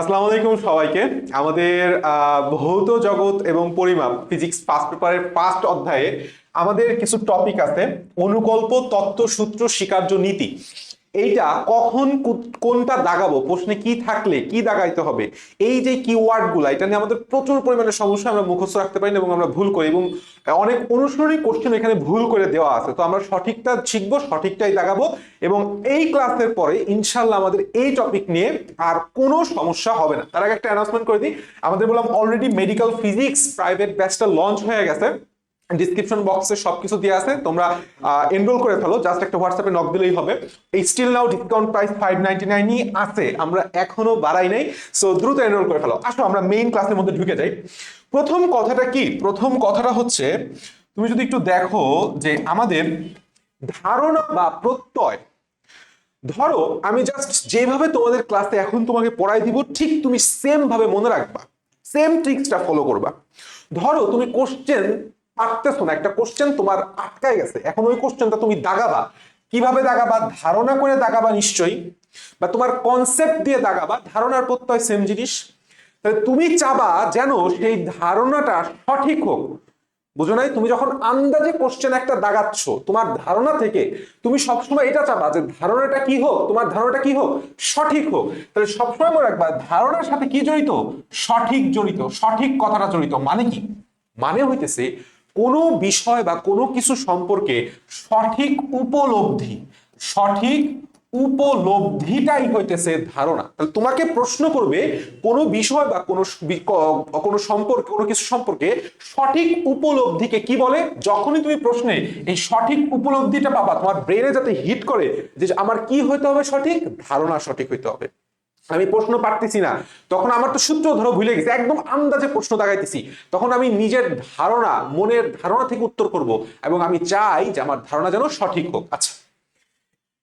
আসসালামু আলাইকুম সবাইকে। আমাদের ভৌত জগৎ এবং পরিমাপ, ফিজিক্স ফার্স্ট পেপারের ফার্স্ট অধ্যায়ে আমাদের কিছু টপিক আছে। অনুকল্প, তত্ত্ব, সূত্র স্বীকার্য নীতি। এইটা কখন কোনটা দাগাবো? প্রশ্নে কি থাকলে কি দাগাইতে হবে? এই যে কিওয়ার্ডগুলা এটা নিয়ে আমাদের প্রচুর পরিমাণে সমস্যা আমরা মুখস্থ রাখতে পারি না এবং আমরা ভুল করি এবং অনেক অনুসরণী কোশ্চেন এখানে ভুল করে দেওয়া আছে। তো আমরা সঠিকটা শিখব, সঠিকটাই দাগাবো এবং এই ক্লাসের পরে ইনশাল্লাহ আমাদের এই টপিক নিয়ে আর কোনো সমস্যা হবে না। তার আগে একটা অ্যানাউন্সমেন্ট করে দিই। আমাদের বললাম অলরেডি মেডিকেল ফিজিক্স প্রাইভেট ব্যাচটা লঞ্চ হয়ে গেছে। ডিসক্রিপশন বক্সে সবকিছু দিয়ে আছে, তোমরা এনরোল করে ফেলো জাস্ট একটা হোয়াটসঅ্যাপে নক দিলেই হবে। এই still now discount price five ninety নাইনই আছে, আমরা এখনও বাড়াই নাই সো দ্রুত এনরোল করে ফেলো। আসো, আমরা মেইন ক্লাসের মধ্যে ঢুকে যাই। প্রথম কথাটা কি? প্রথম কথাটা হচ্ছে, তুমি যদি একটু দেখো যে আমাদের ধারণা বা প্রত্যয়, ধরো, আমি জাস্ট যেভাবে তোমাদের ক্লাসে এখন তোমাকে পড়াই দিব, ঠিক তুমি সেম ভাবে মনে রাখবা। সেম ট্রিক্সটা ফলো করবা। ধরো, তুমি কোশ্চেন পারতেছো না, একটা কোশ্চেন তোমার আটকায় গেছে। এখন ওই কোশ্চেনটা তুমি দাগাবা। কীভাবে দাগাবা? ধারণা করে দাগাবা নিশ্চয়ই। বা তোমার কনসেপ্ট দিয়ে দাগাবা, ধারণার প্রত্যয় সেম জিনিস। তাহলে তুমি চাবা যেন সেই ধারণাটা সঠিক হোক। বুঝো নাই? তুমি যখন আন্দাজে কোশ্চেন একটা দাগাচ্ছ, তোমার ধারণা থেকে তুমি সবসময় এটা চাবা যে ধারণাটা কি হোক, তোমার ধারণাটা কি হোক, সঠিক হোক। তাহলে সবসময় মনে রাখবা, ধারণার সাথে কি জড়িত? সঠিক জড়িত, সঠিক কথাটা জড়িত। মানে কি? মানে হইতেছে কোনো বিষয় বা কোনো কিছু সম্পর্কে সঠিক উপলব্ধি, সঠিক উপলব্ধিটাই হইতেছে ধারণা। তাহলে তোমাকে প্রশ্ন করবে, কোনো বিষয় বা কোনো কোনো সম্পর্কে, কোনো কিছু সম্পর্কে সঠিক উপলব্ধিকে কি বলে? যখনই তুমি প্রশ্নে এই সঠিক উপলব্ধিটা পাবা, তোমার ব্রেনে যাতে হিট করে যে আমার কি হইতে হবে সঠিক? ধারণা সঠিক হইতে হবে। আমি প্রশ্ন পারতেছি না। তখন আমার তো সূত্র ধরো ভুলে গেছে, একদম আন্দাজে প্রশ্ন দাগাইতেছি। তখন আমি নিজের ধারণা, মনের ধারণা থেকে উত্তর করব এবং আমি চাই যে আমার ধারণা যেন সঠিক হোক। আচ্ছা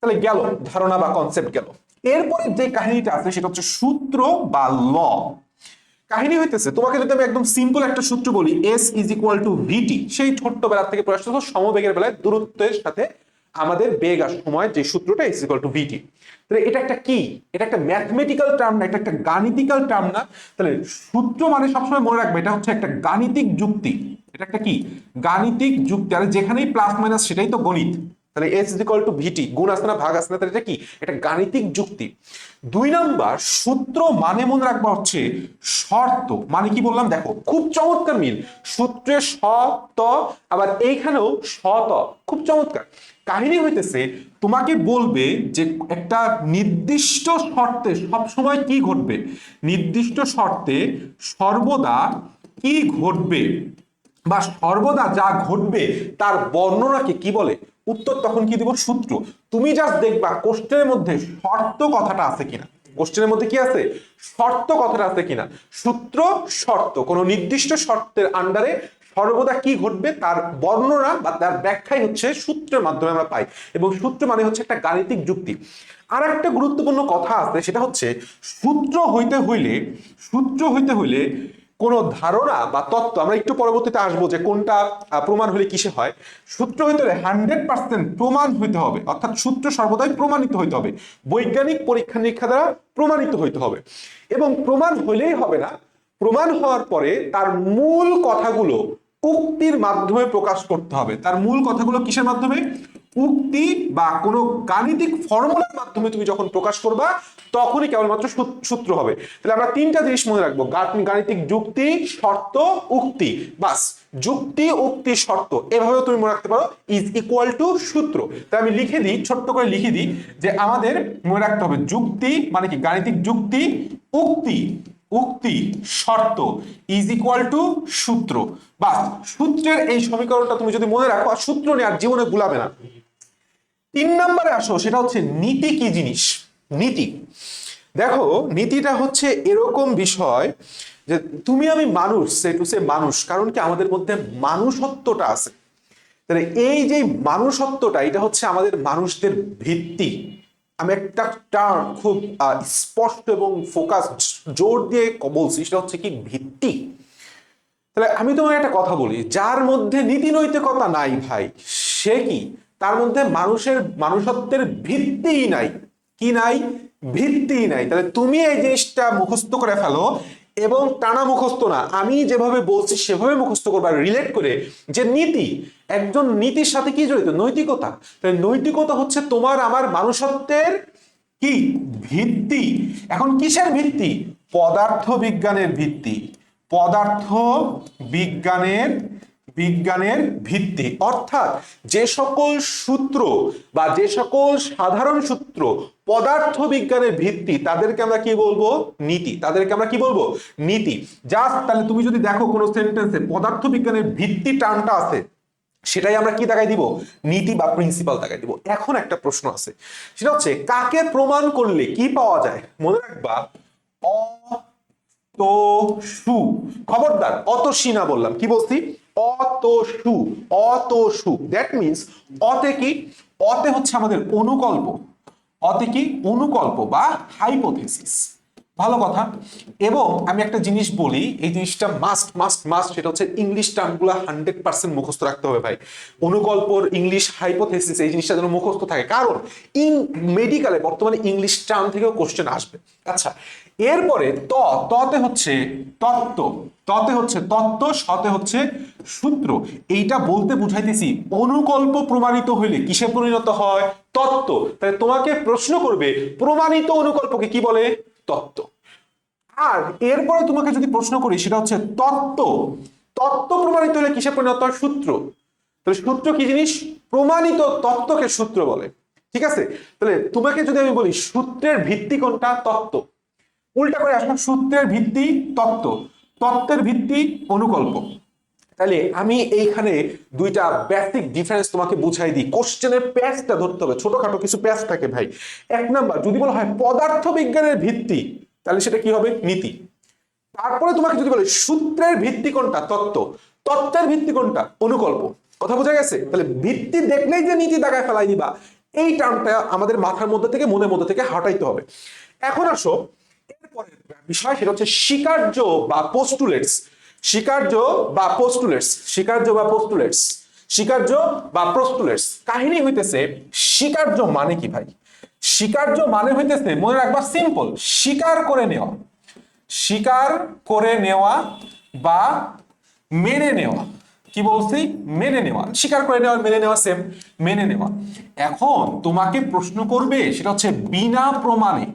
তাহলে গেল, ধারণা বা কনসেপ্ট গেল। এরপরে যে কাহিনীটা আছে সেটা হচ্ছে সূত্র বা ল। কাহিনী হইতেছে, তোমাকে যদি আমি একদম সিম্পল একটা সূত্র বলি S is equal to VT সেই ছোট্ট ছোট্টবেলা থেকে প্রশ্ন সমবেগের বেলায় দূরত্বের সাথে আমাদের বেগ আর সময় যে সূত্রটা ইজ ইকুয়াল টু ভিটি তাহলে এটা একটা কি? এটা একটা ম্যাথমেটিক্যাল টার্ম না, এটা একটা গাণিতিক্যাল টার্ম না। তাহলে সূত্র মানে সবসময় মনে রাখবে, এটা হচ্ছে একটা গাণিতিক যুক্তি। এটা একটা কি? গাণিতিক যুক্তি। আর যেখানেই প্লাস মাইনাস সেটাই তো গণিত। তাহলে S is equal to VT গুণ আসে না, ভাগ আসে না, তাহলে এটা কি? এটা গাণিতিক যুক্তি। দুই নাম্বার, সূত্র মানে মনে রাখবা হচ্ছে শর্ত। মানে কি বললাম? দেখো, খুব চমৎকার মিল। সূত্রে স, ত, আবার এইখানেও স, ত। খুব চমৎকার। কাহিনী হইতেছে, তোমাকে বলবে যে একটা নির্দিষ্ট শর্তে সবসময় কি ঘটবে? নির্দিষ্ট শর্তে সর্বদা কি ঘটবে? বা সর্বদা যা ঘটবে, তার বর্ণনাকে কি বলে? উত্তর তখন কি দিব? সূত্র। তুমি জাস্ট দেখবা কোশ্চেনের মধ্যে শর্ত কথাটা আছে কিনা। কোশ্চেনের মধ্যে কি আছে? শর্ত কথাটা আছে কিনা? সূত্র, শর্ত। কোনো নির্দিষ্ট শর্তের আন্ডারে সর্বদা কি ঘটবে? তার বর্ণনা বা তার ব্যাখ্যাই হচ্ছে সূত্রের মাধ্যমে আমরা পাই। এবং সূত্র মানে হচ্ছে একটা গাণিতিক যুক্তি। আর একটা গুরুত্বপূর্ণ কথা আছে, সেটা হচ্ছে সূত্র হইতে হইলে, সূত্র হইতে হইলে কোনো ধারণা বা তত্ত্ব, আমরা একটু পরবর্তীতে আসব যে কোনটা প্রমাণ হলে কিসে হয়। সূত্র হইতে হান্ড্রেড পার্সেন্ট প্রমাণ হইতে হবে। অর্থাৎ সূত্র সর্বদাই প্রমাণিত হইতে হবে। বৈজ্ঞানিক পরীক্ষা নিরীক্ষা দ্বারা প্রমাণিত হইতে হবে। এবং প্রমাণ হইলেই হবে না। প্রমাণ হওয়ার পরে তার মূল কথাগুলো উক্তির মাধ্যমে প্রকাশ করতে হবে। তার মূল কথাগুলো কিসের মাধ্যমে? উক্তি বা কোনো গাণিতিক ফর্মুলার মাধ্যমে তুমি যখন প্রকাশ করবা, তখনই কেবলমাত্র সূত্র হবে। তাহলে আমরা তিনটা জিনিস মনে রাখব। গাণিতিক যুক্তি, শর্ত, উক্তি। বাস, যুক্তি, উক্তি, শর্ত। এভাবে তুমি মনে রাখতে পারো ইজ ইকুয়াল টু সূত্র। তাই আমি লিখে দিই, ছোট্ট করে লিখে দিই, যে আমাদের মনে রাখতে হবে, যুক্তি মানে কি? গাণিতিক যুক্তি, উক্তি উক্তি, শর্ত ইজ ইকুয়াল টু সূত্র। বাস, সূত্রের এই সমীকরণটা তুমি যদি মনে রাখো, সূত্র নিয়ে আর জীবনে ভুলাবে না। তিন নম্বরে আসো, সেটা হচ্ছে নীতি কি জিনিস? নীতি। দেখো, নীতিটা হচ্ছে এরকম বিষয় যে তুমি আমি মানুষ, সে টু সে মানুষ, কারণ কি আমাদের মধ্যে মানুষত্বটা আছে। তাহলে এই যে মানুষত্বটা, এটা হচ্ছে আমাদের মানুষদের ভিত্তি। আমি একটা টার্ম খুব স্পষ্ট এবং ফোকাস জোর দিয়ে বলছি, সেটা হচ্ছে কি ভিত্তি। তাহলে আমি তোমার একটা কথা বলি, যার মধ্যে নীতি নৈতিকতা নাই ভাই, সে কি? তার মধ্যে মানুষের, মানুষত্বের ভিত্তিই নাই। কি নাই? ভিত্তি নাই। তাহলে তুমি এই জিনিসটা মুখস্থ করে ফেলো এবং টানা মুখস্থ না। আমি যেভাবে বলছি, সেভাবে মুখস্থ করবা রিলেট করে যে নীতি, একজন নীতির সাথে কি জড়িত? নৈতিকতা। তাহলে নৈতিকতা হচ্ছে তোমার, আমার মানুষত্বের কি? ভিত্তি। এখন কিসের ভিত্তি? পদার্থ বিজ্ঞানের ভিত্তি। পদার্থ বিজ্ঞানের বিজ্ঞানের ভিত্তি। অর্থাৎ যে সকল সূত্র বা যে সকল সাধারণ সূত্র পদার্থ বিজ্ঞানের ভিত্তি, তাদেরকে আমরা কি বলব? নীতি। তাদেরকে আমরা কি বলব? নীতি। জাস্ট তাহলে তুমি যদি দেখো কোনো সেন্টেন্সে পদার্থ বিজ্ঞানের ভিত্তি টার্মটা আছে, সেটাই আমরা কি দেখাই দিব? নীতি বা প্রিন্সিপাল দেখাই দিব। এখন একটা প্রশ্ন আছে। সেটা হচ্ছে, কাকে প্রমাণ করলে কি পাওয়া যায়? মনে রাখবা, অ, তো, সু। খবরদার, অত না বললাম। কি বলছি? অত সু অত সু দ্যাট মিনস অতে কি? অতে হচ্ছে আমাদের অনুকল্প। অতে কি? অনুকল্প বা হাইপোথেসিস ভালো কথা। এবং আমি একটা জিনিস বলি, এই জিনিসটা মাস্ট মাস্ট মাস্ট সেটা হচ্ছে ইংলিশ টার্মগুলো হান্ড্রেড পার্সেন্ট মুখস্থ রাখতে হবে ভাই। অনুকল্পর ইংলিশ হাইপোথেসিস এই জিনিসটা যেন মুখস্থ থাকে। কারণ ইন মেডিকেলে বর্তমানে ইংলিশ টার্ম থেকেও কোশ্চেন আসবে। আচ্ছা এরপরে ত, ততে হচ্ছে তত্ত্ব। ততে হচ্ছে তত্ত্ব, সতে হচ্ছে সূত্র। এইটা বলতে বুঝাইতেছি, অনুকল্প প্রমাণিত হইলে কিসে পরিণত হয়? তত্ত্ব। তাহলে তোমাকে প্রশ্ন করবে, প্রমাণিত অনুকল্পকে কি বলে? তত্ত্ব। আর এরপরে তোমাকে যদি প্রশ্ন করি, সেটা হচ্ছে তত্ত্ব। তত্ত্ব প্রমাণিত হলে কিসে পরিণত হয়? সূত্র। তাহলে সূত্র কি জিনিস? প্রমাণিত তত্ত্বকে সূত্র বলে। ঠিক আছে? তাহলে তোমাকে যদি আমি বলি, সূত্রের ভিত্তি কোনটা? তত্ত্ব। উল্টা করে আসলে সূত্রের ভিত্তি তত্ত্ব। তত্ত্বের ভিত্তি অনুকল্প। তাহলে আমি এইখানে দুইটা বেসিক ডিফারেন্স তোমাকে বুঝাই দিই। কোশ্চেনের প্যাচটা ধরতে হবে। ছোটখাটো কিছু প্যাচ থাকে ভাই। এক নাম্বার, যদি বলা হয় পদার্থ বিজ্ঞানের ভিত্তি, তাহলে সেটা কি হবে? নীতি। তারপরে তোমাকে যদি বলে সূত্রের ভিত্তি কোনটা? তত্ত্ব। তত্ত্বের ভিত্তি কোনটা? অনুকল্প। কথা বোঝা গেছে? তাহলে ভিত্তি দেখলেই যে নীতি দাগায় ফেলাই দিবা। এই টার্মটা আমাদের মাথার মধ্যে থেকে, মনের মধ্যে থেকে হাঁটাইতে হবে। এখন আসো, এরপরের বিষয় সেটা হচ্ছে স্বীকার্য বা পোস্টুলেটস স্বীকার্য বা পোস্টুলেটস স্বীকার্য বা পোস্টুলেটস স্বীকার্য বা পোস্টুলেটস কাহিনী হইতেছে স্বীকার্য মানে কি ভাই? স্বীকার্য মানে হইতেছে, মনে রাখবা সিম্পল স্বীকার করে নেওয়া। স্বীকার করে নেওয়া বা মেনে নেওয়া। কি বলছি? মেনে নেওয়া। স্বীকার করে নেওয়া, মেনে নেওয়া সেম মেনে নেওয়া। এখন তোমাকে প্রশ্ন করবে, সেটা হচ্ছে বিনা প্রমাণে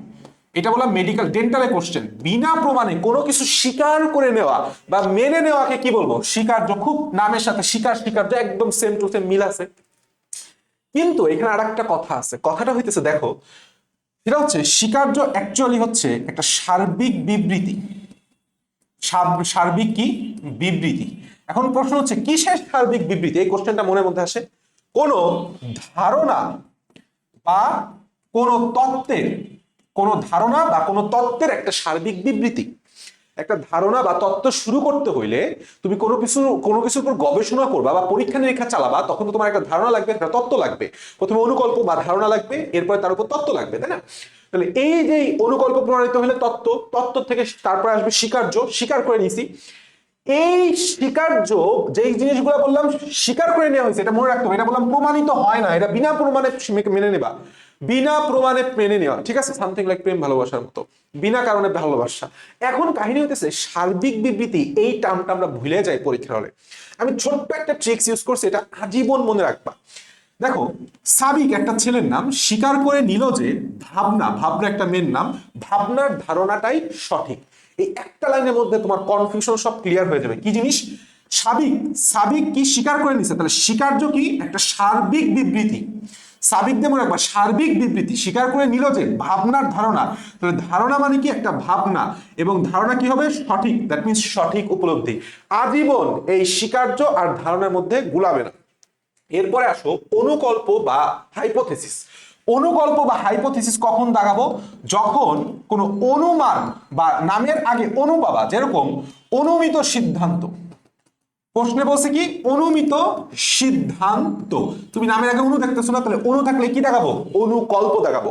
এটা বললাম মেডিকেল ডেন্টালে কোশ্চেন বিনা প্রমাণে কোনো কিছু স্বীকার করে নেওয়া বা মেনে নেওয়াকে কি বলব? স্বীকার্য খুব নামের সাথে, স্বীকার, স্বীকার্য একদম সেম টু সেম মিল আছে। কিন্তু এখানে আর একটা কথা আছে। কথাটা হইতেছে, দেখো, সেটা হচ্ছে স্বীকার্য অ্যাকচুয়ালি হচ্ছে একটা সার্বিক বিবৃতি। সার্বিক কি? বিবৃতি। এখন প্রশ্ন হচ্ছে, কিসের সার্বিক বিবৃতি? এই কোশ্চেনটা মনের মধ্যে আসে। কোন ধারণা বা কোন তত্ত্বের কোন ধারণা বা কোনো তত্ত্বের একটা সার্বিক বিবৃতি। একটা ধারণা বা তত্ত্ব শুরু করতে হইলে তুমি কোনো কিছু, কোনো কিছুর উপর গবেষণা করবা বা পরীক্ষা নিরীক্ষা চালাবা, তখন তো তোমার একটা ধারণা লাগবে, একটা তত্ত্ব লাগবে। প্রথমে অনুকল্প বা ধারণা লাগবে, এরপরে তার উপর তত্ত্ব লাগবে, তাই না? তাহলে এই যে অনুকল্প প্রমাণিত হলে তত্ত্ব তত্ত্ব থেকে তারপরে আসবে স্বীকার্য, স্বীকার করে নিছি। এই স্বীকার্য, যেই জিনিসগুলো বললাম, স্বীকার করে নেওয়া হয়েছে, এটা মনে রাখতে হবে, এটা বললাম প্রমাণিত হয় না, এটা বিনা প্রমাণে মেনে নেবা। বিনা প্রমাণে মেনে নেওয়া। ঠিক আছে? সামথিং লাইক প্রেম, ভালোবাসার মতো। বিনা কারণে ভালোবাসা। এখন কাহিনী হইতেছে, সার্বিক বিবৃতি এই টার্মটা আমরা ভুলে যাই পরীক্ষার হলে। আমি ছোট্ট একটা ট্রিক্স ইউজ করছি, এটা আজীবন মনে রাখবা। দেখো, সাবিক একটা ছেলের নাম স্বীকার করে নিল যে ভাবনা ভাবনা একটা মেয়ের নাম, ভাবনার ধারণাটাই সঠিক। এই একটা লাইনের মধ্যে তোমার কনফিউশন সব ক্লিয়ার হয়ে যাবে। কি জিনিস? সাবিক সাবিক কি স্বীকার করে নিছে? তাহলে স্বীকার্য কি? একটা সার্বিক বিবৃতি। সাবিক যেমন একবার সার্বিক বিবৃতি স্বীকার করে নিল যে ভাবনার ধারণা, তাহলে ধারণা মানে কি একটা ভাবনা? এবং ধারণা কি হবে? সঠিক। দ্যাট মিনস সঠিক উপলব্ধি। আজীবন এই স্বীকার্য আর ধারণার মধ্যে গুলাবে না। এরপরে আসো, অনুকল্প বা হাইপোথেসিস অনুকল্প বা হাইপোথেসিস কখন দাগাবো? যখন কোনো অনুমান বা নামের আগে অনু পাবা যেরকম অনুমিত সিদ্ধান্ত। প্রশ্নে বলছে কি? অনুমিত সিদ্ধান্ত। তুমি নামের আগে অনু দেখতেছো না, তাহলে অনু থাকলে কি দেখাবো? অনুকল্প দেখাবো।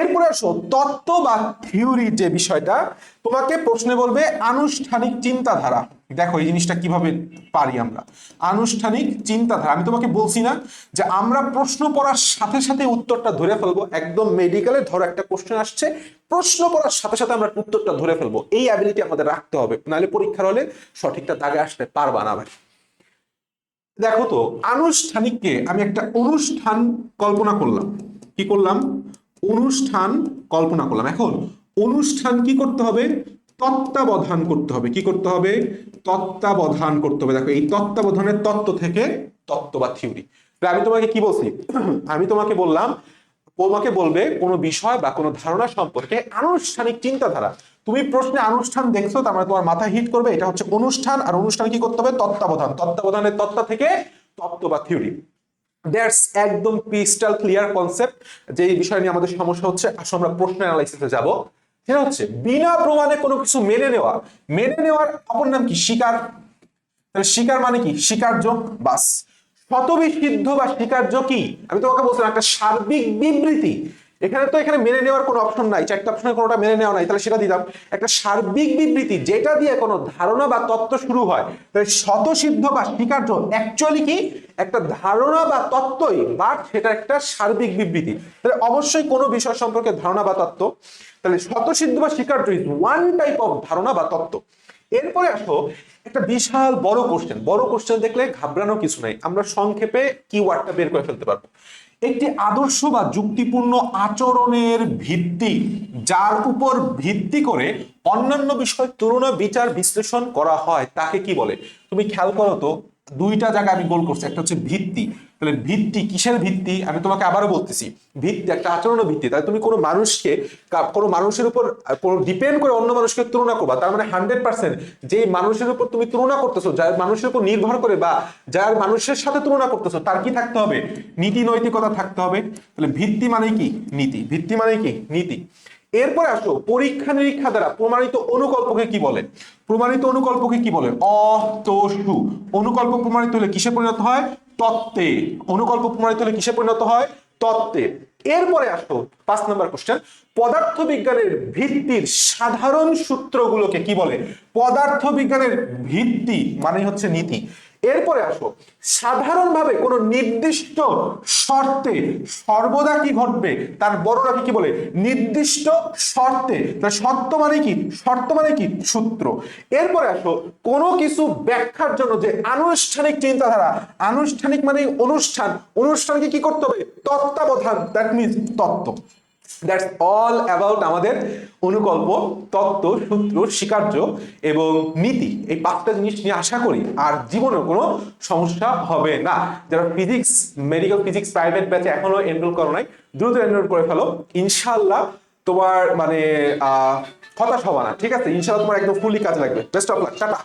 এরপরে আসো, তত্ত্ব বা থিওরি যে বিষয়টা, তোমাকে প্রশ্নে বলবে আনুষ্ঠানিক চিন্তাধারা। দেখো এই জিনিসটা কীভাবে পারি আমরা? আনুষ্ঠানিক চিন্তাধারা। আমি তোমাকে বলছি না যে আমরা প্রশ্ন পড়ার সাথে সাথে উত্তরটা ধরে ফেলব। একদম মেডিকেলে ধরো একটা কোশ্চেন আসছে, প্রশ্ন পড়ার সাথে সাথে আমরা উত্তরটা ধরে ফেলব। এই অ্যাবিলিটি আমাদের রাখতে হবে, নাহলে পরীক্ষার হলে সঠিকটা দাগে আসতে পারবা না ভাই। দেখো তো, আনুষ্ঠানিককে আমি একটা অনুষ্ঠান কল্পনা করলাম। কি করলাম? অনুষ্ঠান কল্পনা করলাম। এখন অনুষ্ঠান কি করতে হবে? তত্ত্বাবধান করতে হবে। কি করতে হবে? তত্ত্বাবধান করতে হবে। দেখো, এই তত্ত্বাবধানের তত্ত্ব থেকে তত্ত্ব বা থিওরি। আমি তোমাকে কি বলছি? আমি তোমাকে বললাম তোমাকে বলবে কোনো বিষয় বা কোনো ধারণা সম্পর্কে আনুষ্ঠানিক চিন্তাধারা। তুমি প্রশ্নে আনুষ্ঠান দেখছ, তার মানে তোমার মাথা হিট করবে। এটা হচ্ছে অনুষ্ঠান, আর অনুষ্ঠান কি করতে হবে? তত্ত্বাবধান। তত্ত্বাবধানের তত্ত্ব থেকে তত্ত্ব বা থিওরি। দ্যাটস একদম ক্রিস্টাল ক্লিয়ার কনসেপ্ট যে এই বিষয় নিয়ে আমাদের সমস্যা হচ্ছে। আসলে আমরা প্রশ্ন অ্যানালাইসিসে যাব। সেটা হচ্ছে, বিনা প্রমাণে কোনো কিছু মেনে নেওয়া, মেনে নেওয়ার অপর নাম কি? স্বীকার তাহলে স্বীকার মানে কি? স্বীকার্য বাস। শতবিসিদ্ধ বা স্বীকার্য কি? আমি তোমাকে বলছিলাম, একটা সার্বিক বিবৃতি। এখানে তো এখানে মেনে নেওয়ার কোনো অপশন নাই, চারটা অপশনের কোনোটা মেনে নেওয়া নাই, তাহলে সেটা দিলাম। একটা সার্বিক বিবৃতি, যেটা দিয়ে কোনো ধারণা বা তত্ত্ব শুরু হয়, তাহলে শতসিদ্ধ বা স্বীকার্য অ্যাকচুয়ালি কি? একটা ধারণা বা তত্ত্বই বাট সেটা একটা সার্বিক বিবৃতি। তাহলে অবশ্যই কোনো বিষয় সম্পর্কে ধারণা বা তত্ত্ব। তাহলে শতসিদ্ধ বা স্বীকার্য ইজ ওয়ান টাইপ অফ ধারণা বা তত্ত্ব। এরপরে আসো, একটা বিশাল বড় কোশ্চেন বড় কোশ্চেন দেখলে ঘাবড়ানো কিছু নাই। আমরা সংক্ষেপে কি ওয়ার্ডটা বের করে ফেলতে পারব। একটি আদর্শ বা যুক্তিপূর্ণ আচরণের ভিত্তি, যার উপর ভিত্তি করে অন্যান্য বিষয় তুলনা, বিচার, বিশ্লেষণ করা হয়, তাকে কি বলে? তুমি খেয়াল করো তো, দুইটা জায়গায় আমি গোল করছি, একটা হচ্ছে ভিত্তি। তাহলে ভিত্তি কিসের ভিত্তি? আমি তোমাকে আবারও বলতেছি, ভিত্তি একটা আচরণের ভিত্তি। তাহলে তুমি কোনো মানুষকে কোনো মানুষের উপর ডিপেন্ড করে অন্য মানুষকে তুলনা করবা, তার মানে হান্ড্রেড পার্সেন্ট যে মানুষের উপর তুমি তুলনা করতেছো, যার মানুষের উপর নির্ভর করে বা যার মানুষের সাথে তুলনা করতেছো, তার কি থাকতে হবে? নীতি, নৈতিকতা থাকতে হবে। তাহলে ভিত্তি মানে কি? নীতি। ভিত্তি মানে কি? নীতি। এরপরে আসো, পরীক্ষা নিরীক্ষা দ্বারা প্রমাণিত অনুকল্পকে কি বলে? প্রমাণিত অনুকল্পকে কি বলে? অতসু অনুকল্প প্রমাণিত হলে কিসে পরিণত হয়? তত্ত্বে অনুকল্প প্রমাণিত হলে কিসে পরিণত হয়? তত্ত্বে। এরপরে আসো, পাঁচ নম্বর কোশ্চেন পদার্থ বিজ্ঞানের ভিত্তির সাধারণ সূত্রগুলোকে কি বলে? পদার্থ বিজ্ঞানের ভিত্তি মানে হচ্ছে নীতি। এরপরে আসো। সাধারণভাবে কোনো নির্দিষ্ট শর্তে সর্বদা কি ঘটবে? তার বড়রা কি বলে? নির্দিষ্ট শর্তে। তার শর্ত মানে কি? শর্ত মানে কি? সূত্র। এরপরে আসো, কোনো কিছু ব্যাখ্যার জন্য যে আনুষ্ঠানিক চিন্তাধারা, আনুষ্ঠানিক মানে অনুষ্ঠান। অনুষ্ঠানকে কি করতে হবে? তত্ত্বাবধান দ্যাট মিনস তত্ত্ব। দ্যাটস অল অ্যাবাউট আমাদের অনুকল্প, তত্ত্ব, সূত্র, স্বীকার্য এবং নীতি। এই পাঁচটা জিনিস নিয়ে আশা করি আর জীবনে কোনো সমস্যা হবে না। যারা ফিজিক্স মেডিকেল ফিজিক্স প্রাইভেট ব্যাচে এখনও এনরোল করো নাই, দ্রুত এনরোল করে ফেলো। ইনশাল্লাহ তোমার মানে হতাশ হবা না, ঠিক আছে? ইনশাল্লাহ তোমার একদম ফুলি কাজ লাগবে। Best of luck tata!